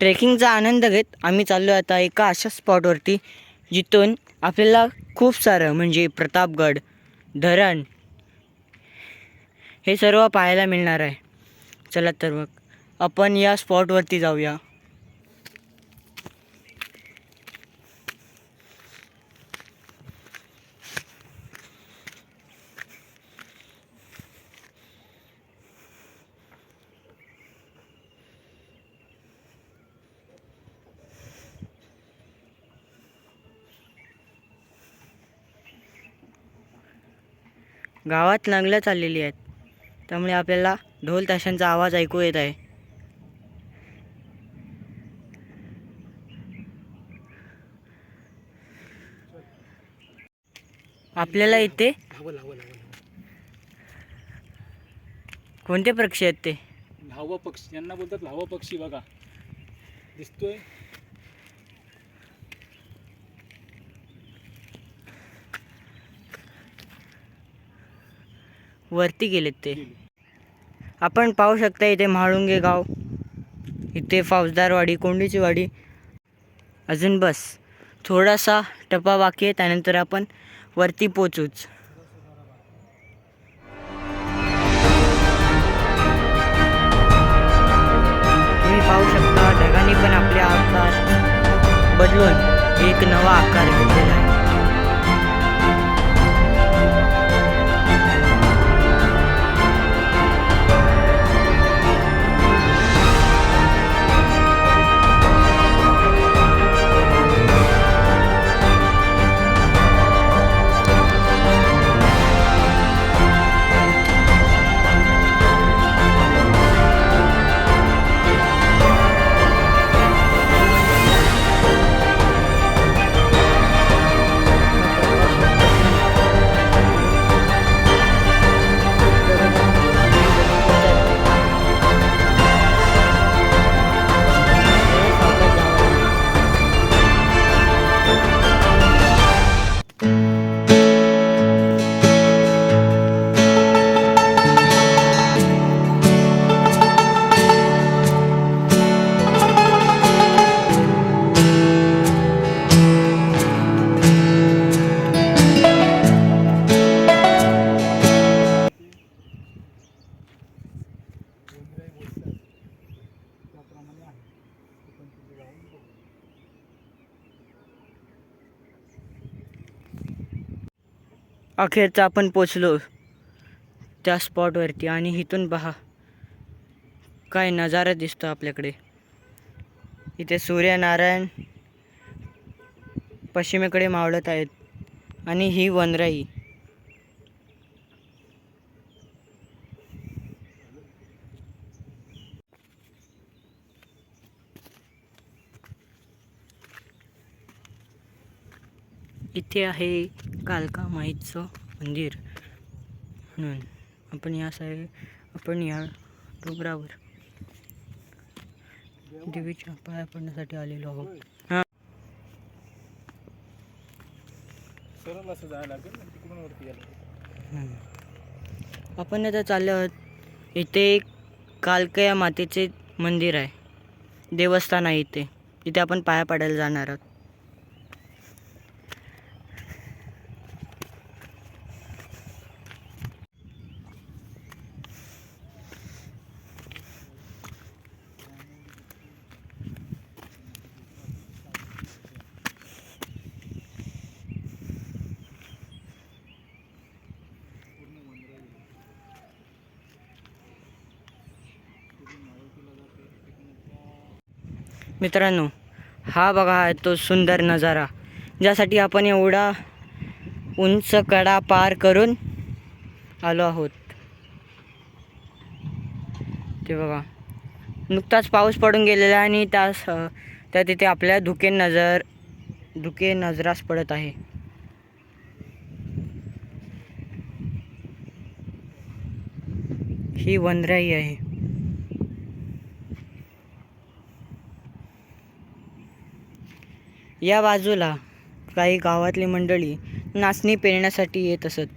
ट्रेकिंगचा आनंद घेत आम्ही चाललो आता एका अशा स्पॉटवरती जिथून आपल्याला खूप सारं म्हणजे प्रतापगड धरण हे सर्व पाहायला मिळणार आहे. चला तर मग आपण या स्पॉटवरती जाऊया. गावात लंगलं चाललेली आहेत. त्यामुळे आपल्याला ढोल ताशांचा आवाज ऐकू येत आहे. आपल्याला इथे कोणते पक्षी आहेत ते? लावा पक्षी. यांना बोलतात लावा पक्षी बघा. दिसतोय? वरती गेलेत ते. आपण पाहू शकता इथे म्हाळुंगे गाव इथे फौजदारवाडी कोंडीची वाडी अजून बस. थोडासा टप्पा बाकी आहे त्यानंतर आपण वरती पोचूच तुम्ही पाहू शकता ढगांनी पण आपले आकार बदलून एक नवा आकार घेतलेला आहे. अखेरचं आपण पोचलो त्या स्पॉटवरती आणि इथून पहा. काय नजारा दिसतो आपल्याकडे. इथे सूर्यनारायण पश्चिमेकडे मावळत आहेत आणि ही वनराई. इथे आहे कालका माईचं मंदिर. म्हणून आपण या साईड आपण या डोंगरावर देवीच्या पाया पडण्यासाठी आलेलो आहोत. हां. आपण आता चाललो आहोत इथे एक कालकया मातेचे मंदिर आहे. देवस्थान आहे इथे. इथे आपण पाया पडायला जाणार आहोत. मित्रांनो हा बघा आहे तो सुंदर नजारा ज्यासाठी आपण एवढा उंच कडा पार करून आलो आहोत. ते बघा नुकताच पाऊस पडून गेलेला आहे आणि त्यास त्या तिथे आपल्या धुके नजर धुके नजरास पडत आहे. ही वनराई आहे. या बाजूला काही गावातली मंडळी नाचणी पेरण्यासाठी येत असत.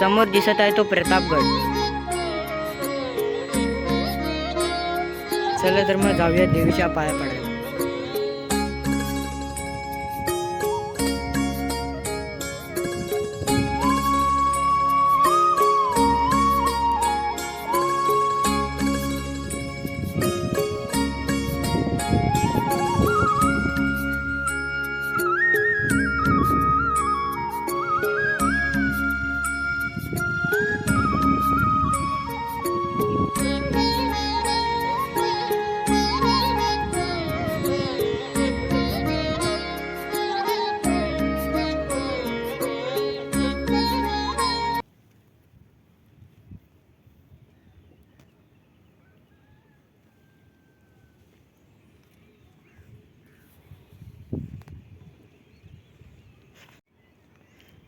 समोर दिसत आहे तो प्रतापगड. चला तर मग जाऊया देवीच्या पाया पडायला.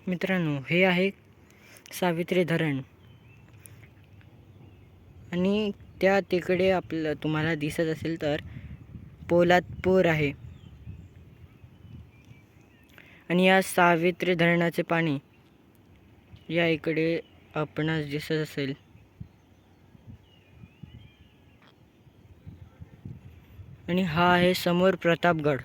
मित्रांनो हे आहे सावित्री धरण. आणि त्या तिकडे आपलं तुम्हाला दिसत असेल तर पोलादपूर आहे. आणि या सावित्री धरणाचे पाणी या इकडे आपणास दिसत असेल. आणि हा आहे समोर प्रतापगड.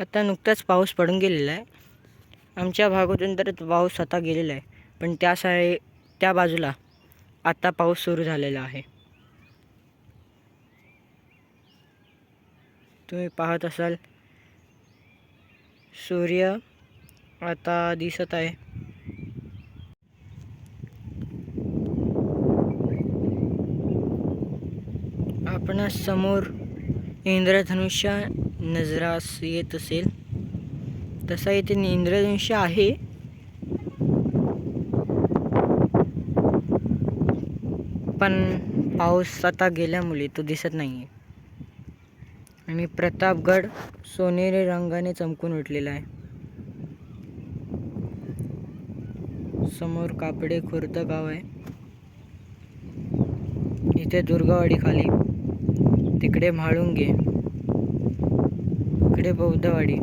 आता नुकताच पाऊस पडून गेलेला आहे. आमच्या भागातून तर पाऊस आता गेलेला आहे. पण त्या साय त्या बाजूला आता पाऊस सुरू झालेला आहे. तुम्ही पाहत असाल सूर्य आता दिसत आहे. आपण समोर इंद्रधनुष्य नजरास येत असेल. तसा इथे इंद्रधनुष्य आहे. पण पाऊस आता गेल्यामुळे तो दिसत नाही आहे आणि प्रतापगड सोनेरी रंगाने चमकून उठलेला आहे. समोर कापडे खुर्द गाव आहे. इथे दुर्गावाडी खाली. तिकडे म्हाळुंगे. इकडे बौद्धवाडी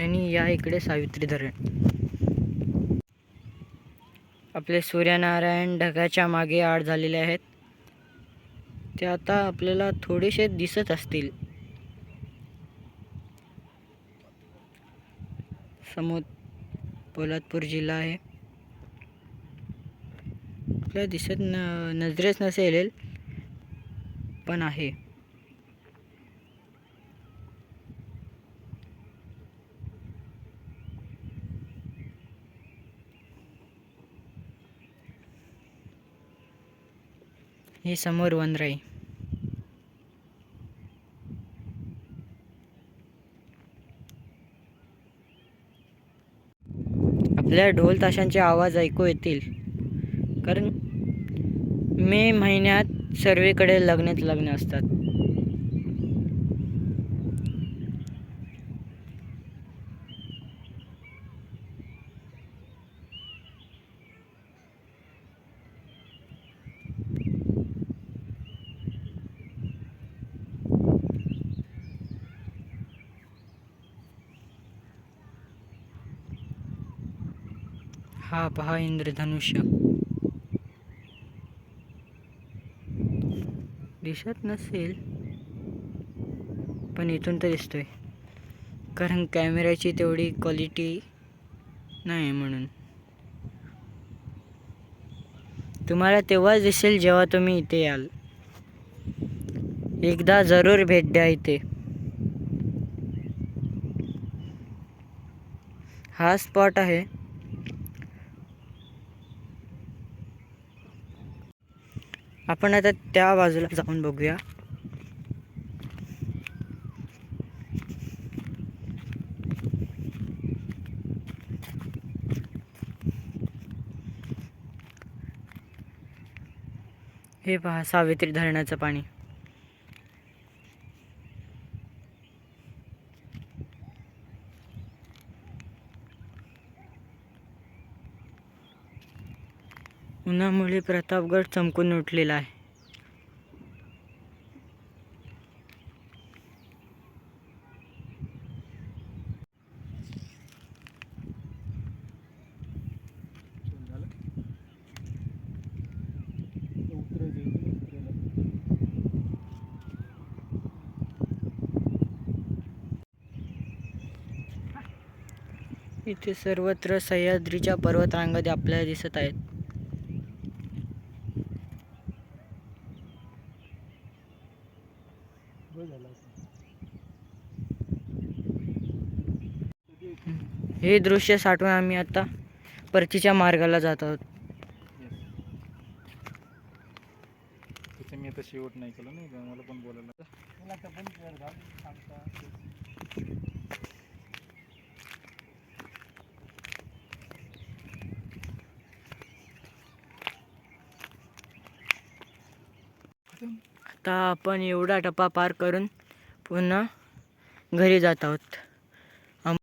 आणि या इकडे सावित्री धरण. आपले सूर्यनारायण ढगाच्या मागे आड झालेले आहेत. ते आता आपल्याला थोडेसे दिसत असतील. समोर पोलादपूर जिल्हा आहे. आपल्या दिसत न नजरेच नसेल. पण आहे. हे समोर वनराई आपल्या ढोल ताशांचे आवाज ऐकू येतील. कारण मे महिन्यात सर्वेकडे लग्नच लग्न असतात. हा पहा इंद्रधनुष्य. दिसत नसेल पण इथून तर दिसतोय. कारण कॅमेऱ्याची तेवढी क्वालिटी नाही म्हणून. तुम्हाला तेव्हाच दिसेल जेव्हा तुम्ही इथे याल. एकदा जरूर भेट द्या इथे. हा स्पॉट आहे. आपण आता त्या बाजूला जाऊन बघूया. हे पहा सावित्री धरणाचं पाणी. उन्हामुळे प्रतापगड चमकून उठलेला आहे. इथे सर्वत्र सह्याद्रीच्या पर्वतरांगा आपल्याला दिसत आहेत. हे दृश्य साठवून आम्ही आता परतीच्या मार्गाला जात आहोत. मी आता शेवट नाही केलं नाही मला पण बोलायला. आता आपण एवढा टप्पा पार करून पुन्हा घरी जात आहोत.